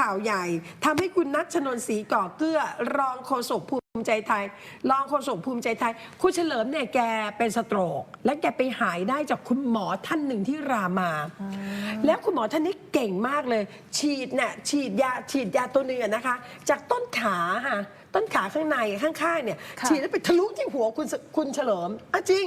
ข่าวใหญ่ทำให้คุณนัชชนนศรีก่อเกลือรองโฆษกภูมิใจไทย รองโฆษกภูมิใจไทย คุณเฉลิมเนี่ยแกเป็นสโตรก และแกไปหายได้จากคุณหมอท่านหนึ่งที่รามา แล้วคุณหมอท่านนี้เก่งมากเลย ฉีดเนี่ยฉีดยาฉีดยาตัวหนึงอะนะคะ จากต้นขาค่ะต้นขาข้างในข้างๆเนี่ยค่ะฉีดแล้วไปทะลุที่หัวคุณสคุณเฉลิมอะจริง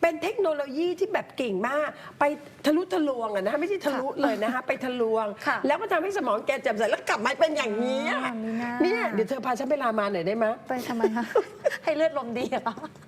เป็นเทคโนโลยีที่แบบเก่งมาก ไปทะลุทะลวงอะนะคะไม่ใช่ทะลุเลยนะคะไปทะลวง ค่ะแล้วก็ทำให้สมองแกแจ่มใสแล้วกลับมาเป็นอย่างนี้อะอ่ามีหน้า เนี่ยเดี๋ยวเธอพาฉันไปรามาหน่อยได้ไหมไปทำไมคะ ให้เลือดลมดีเหรอคือ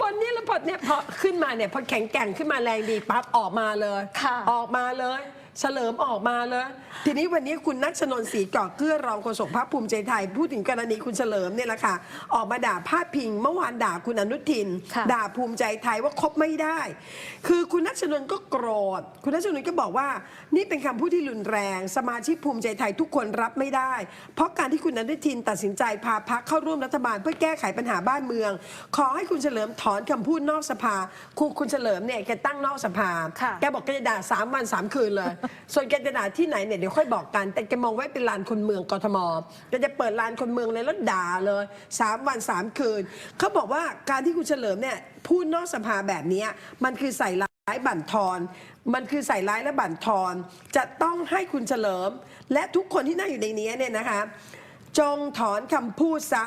บนนี้แล้วพอเนี่ยพอขึ้นมาเนี่ยพอแข็งแกร่งขึ้นมาแรงดีปั๊บออกมาเลยค่ะ ออกมาเลย เฉลิมออกมาเลย ทีนี้วันนี้คุณนัชชนนศรีก่อเกลือรองโฆษกพรรคภูมิใจไทย พูดถึงกรณีคุณเฉลิมเนี่ยแหละค่ะออกมาด่าพาดพิง เมื่อวานด่าคุณอนุทิน ค่ะ ด่าภูมิใจไทยว่าคบไม่ได้ คือคุณนัชชนนก็โกรธคุณนัชชนนก็บอกว่า นี่เป็นคำพูดที่รุนแรง สมาชิกภูมิใจไทยทุกคนรับไม่ได้ เพราะการที่คุณอนุทินตัดสินใจพาพักเข้าร่วมรัฐบาลเพื่อแก้ไขปัญหาบ้านเมือง ขอให้คุณเฉลิมถอนคำพูดนอกสภาคุณคุณเฉลิมเนี่ยแกตั้งนอกสภา ค่ะ แกบอกแกจะด่าสามวันสามคืนเลย ส่วนแกจะด่าที่ไหนเนี่ยเดี๋ยวค่อยบอกกัน แต่แกมองไว้เป็นลานคนเมืองกทมแกจะเปิดลานคนเมืองเลยแล้วด่าเลยสามวันสามคืนเขาบอกว่าการที่คุณเฉลิมเนี่ยพูดนอกสภาแบบเนี้ยมันคือใส่ร้ายบั่นทอน มันคือใส่ร้ายและบั่นทอน จะต้องให้คุณเฉลิม และทุกคนที่นั่งอยู่ในนี้เนี่ยนะคะ จงถอนคำพูดซะ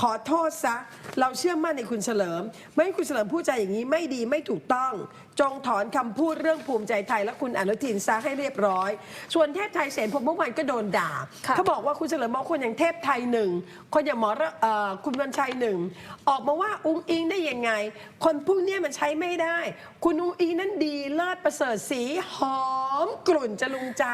ขอโทษซะ เราเชื่อมั่นในคุณเฉลิม ไม่ให้คุณเฉลิมพูดใจาอย่างนี้ไม่ดีไม่ถูกต้อง จงถอนคำพูดเรื่องภูมิใจไทย และคุณอนุทินซะให้เรียบร้อย ส่วนเทพไทยเสนผมเมื่อวานก็โดนด่า ค่ะเขาบอกว่าคุณเฉลิมบอกคนอย่างเทพไทยหนึ่ง คนอย่างหมอระเอ่อคุณวันชัยหนึ่ง ออกมาว่าอุ้งอิงได้ยังไง คนพวกเนี้ยมันใช้ไม่ได้ คุณอุ้งอิงนั้นดีเลิศประเสริฐสีหอมกลุ่นจะลุงใจ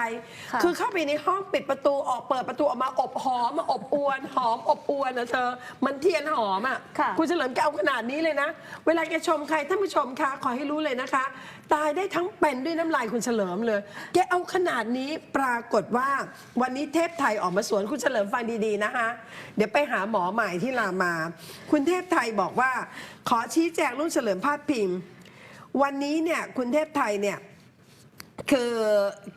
ค่ะ คือเข้าไปในห้องปิดประตูออกเปิดประตูออกมาอบหอมอะอบอวนหอมอบอวนนะเธอมันเทียนหอมอะค่ะ ณเฉลิมแกเอาขนาดนี้เลยนะ เวลาแกชมใครท่านผู้ชมคะขอให้รู้เลยนะคะตายได้ทั้งเป็นด้วยน้ำลายคุณเฉลิมเลย แกเอาขนาดนี้ปรากฏว่าวันนี้เทพไทยออกมาสวนคุณเฉลิมฟังดีๆนะคะ เดี๋ยวไปหาหมอใหม่ที่รามา คุณเทพไทยบอกว่า ขอชี้แจงเรื่องเฉลิมพาดพิงวันนี้เนี่ยคุณเทพไทยเนี่ยคือ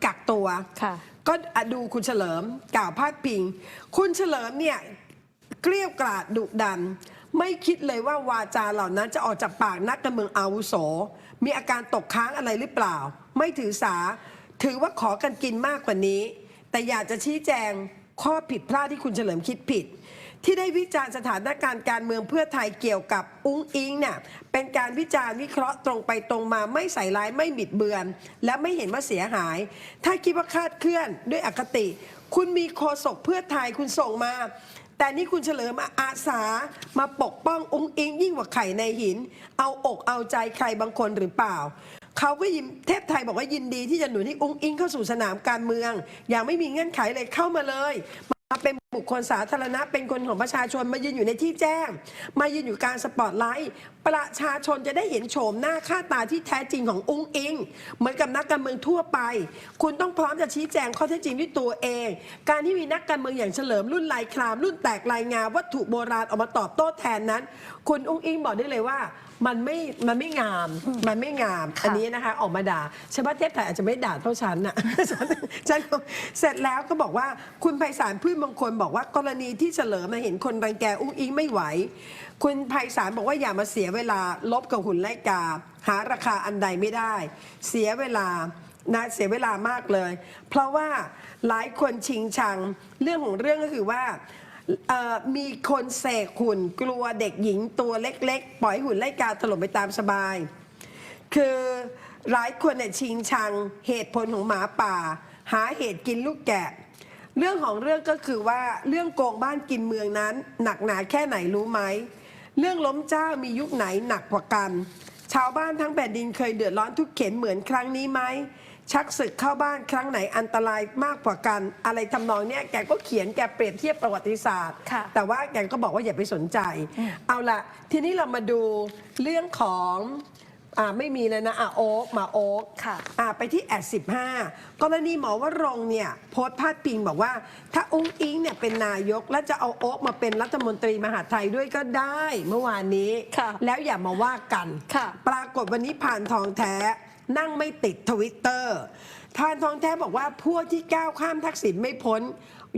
กักตัว ค่ะ ก็อะดูคุณเฉลิมกล่าวพาดพิง คุณเฉลิมเนี่ยเกลี้ยวกราดดุดัน ไม่คิดเลยว่าวาจาเหล่านั้นจะออกจากปากนักการเมืองอาวุโส มีอาการตกค้างอะไรหรือเปล่า ไม่ถือสา ถือว่าขอกันกินมากกว่านี้ แต่อยากจะชี้แจงข้อผิดพลาดที่คุณเฉลิมคิดผิด ที่ได้วิจารณ์สถานการณ์การเมืองเพื่อไทยเกี่ยวกับอุ้งอิงเนี่ยเป็นการวิจารณ์วิเคราะห์ตรงไปตรงมาไม่ใส่ร้ายไม่บิดเบือน และไม่เห็นว่าเสียหาย ถ้าคิดว่าคาดเคลื่อนด้วยอคติ คุณมีโคศกเพื่อไทยคุณส่งมา แต่นี่คุณเฉลิมอาสามาปกป้องอุ้งอิงยิ่งกว่าไข่ในหิน เอาอกเอาใจใครบางคนหรือเปล่าเขาก็ยิมเทพไทยบอกว่ายินดีที่จะหนุนให้อุ้งอิงเข้าสู่สนามการเมือง อย่างไม่มีเงื่อนไขเลยเข้ามาเลย มาเป็น บุคคลสาธารณะเป็นคนของประชาชนมายืนอยู่ในที่แจ้ง มายืนอยู่กลารสปอตไลท์ประชาชนจะได้เห็นโฉมหน้าค่าตาที่แท้จริงของอุ้งอิงเหมือนกับนักการเมืองทั่วไป คุณต้องพร้อมจะชี้แจงข้อเท็จจริงด้วยตัวเอง การที่มีนักการเมืองอย่างเฉลิมรุ่นลายคราม รุ่นแตกลายงาวัตถุโบราณออกมาตอบโต้แทนนั้น คุณอุ้งอิงบอกได้เลยว่ามันไม่ มันไม่งาม มันไม่งามค่ะอันนี้นะคะ ออกมาด่าฉันว่าเทพไทยอาจจะไม่ด่าเท่าฉันน่ะฉันฉันเสร็จแล้วก็บอกว่าคุณไพศาลพืชมงคลบอกว่ากรณีที่เฉลิมมาเห็นคนรังแกอุ้งอิงไม่ไหว คุณไพศาลบอกว่าอย่ามาเสียเวลาลบกับหุ่นไล่กา หาราคาอันใดไม่ได้ เสียเวลานะเสียเวลามากเลย เพราะว่าหลายคนชิงชังเรื่องของเรื่องก็คือว่ามีคนเสกหุ่นกลัวเด็กหญิงตัวเล็กๆ ปล่อยห้หุ่นไล่กาถล่มไปตามสบาย คือหลายคนเนี่ยชิงชังเหตุผลของหมาป่า หาเหตุกินลูกแกะ เรื่องของเรื่องก็คือว่าเรื่องโกงบ้านกินเมืองนั้น หนักหนาแค่ไหนรู้ไหม เรื่องล้มเจ้ามียุคไหนหนักกว่ากัน ชาวบ้านทั้งแผ่นดินเคยเดือดร้อนทุกเข็นเหมือนครั้งนี้ไหมชักศึกเข้าบ้านครั้งไหนอันตรายมากกว่ากัน อะไรทำนองเนี้ยแกก็เขียนแกเปรียบเทียบประวัติศาสตร์ค่ะแต่ว่าแกก็บอกว่าอย่าไปสนใจ เอาละทีนี้เรามาดูเรื่องของ อ่าไม่มีเลยนะอะโอ๊กมาโอ๊กค่ะอ่าไปที่แอด15กรณีหมอวรงค์เนี่ยโพสต์พาดพิงบอกว่า ถ้าอุ้งอิงเนี่ยเป็นนายก และจะเอาโอ๊กมาเป็นรัฐมนตรีมหาดไทยด้วยก็ได้เมื่อวานนี้ ค่ะแล้วอย่ามาว่ากัน ค่ะ ปรากฏวันนี้ผ่านทองแท้นั่งไม่ติดทวิตเตอร์ทานทองแท้บอกว่าพวกที่ก้าวข้ามทักษิณไม่พ้น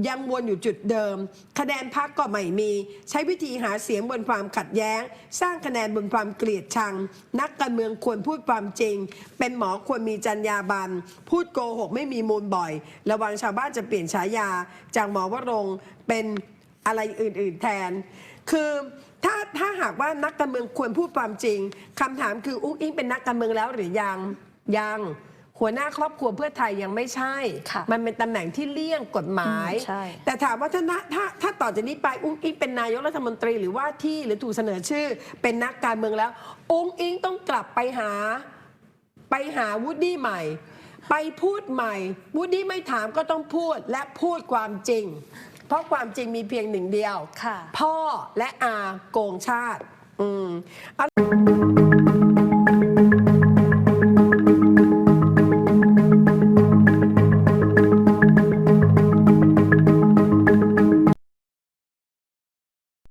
ยังวนอยู่จุดเดิม คะแนนพักก็ไม่มี ใช้วิธีหาเสียงบนความขัดแย้ง สร้างคะแนนบนความเกลียดชัง นักการเมืองควรพูดความจริง เป็นหมอควรมีจรรยาบรรณพูดโกหกไม่มีมูลบ่อย ระวังชาวบ้านจะเปลี่ยนฉายา จากหมอวรงเป็นอะไรอื่น ๆ แทน คือถ้าถ้าหากว่านักการเมืองควรพูดความจริงคำถามคืออุ้งอิงเป็นนักการเมืองแล้วหรือยังยัง หัวหน้าครอบครัวเพื่อไทยยังไม่ใช่ ค่ะมันเป็นตำแหน่งที่เลี่ยงกฎหมาย อืมใช่ แต่ถามว่าถ้าถ้าถ้าต่อจากนี้ไปอุ้งอิงเป็นนายกรัฐมนตรีหรือว่าที่หรือถูกเสนอชื่อ เป็นนักการเมืองแล้ว อุ้งอิงต้องกลับไปหา ไปหาวูดดี้ใหม่ ไปพูดใหม่วูดดี้ไม่ถามก็ต้องพูดและพูดความจริง เพราะความจริงมีเพียงหนึ่งเดียว ค่ะ พ่อและอาโกงชาติ อืม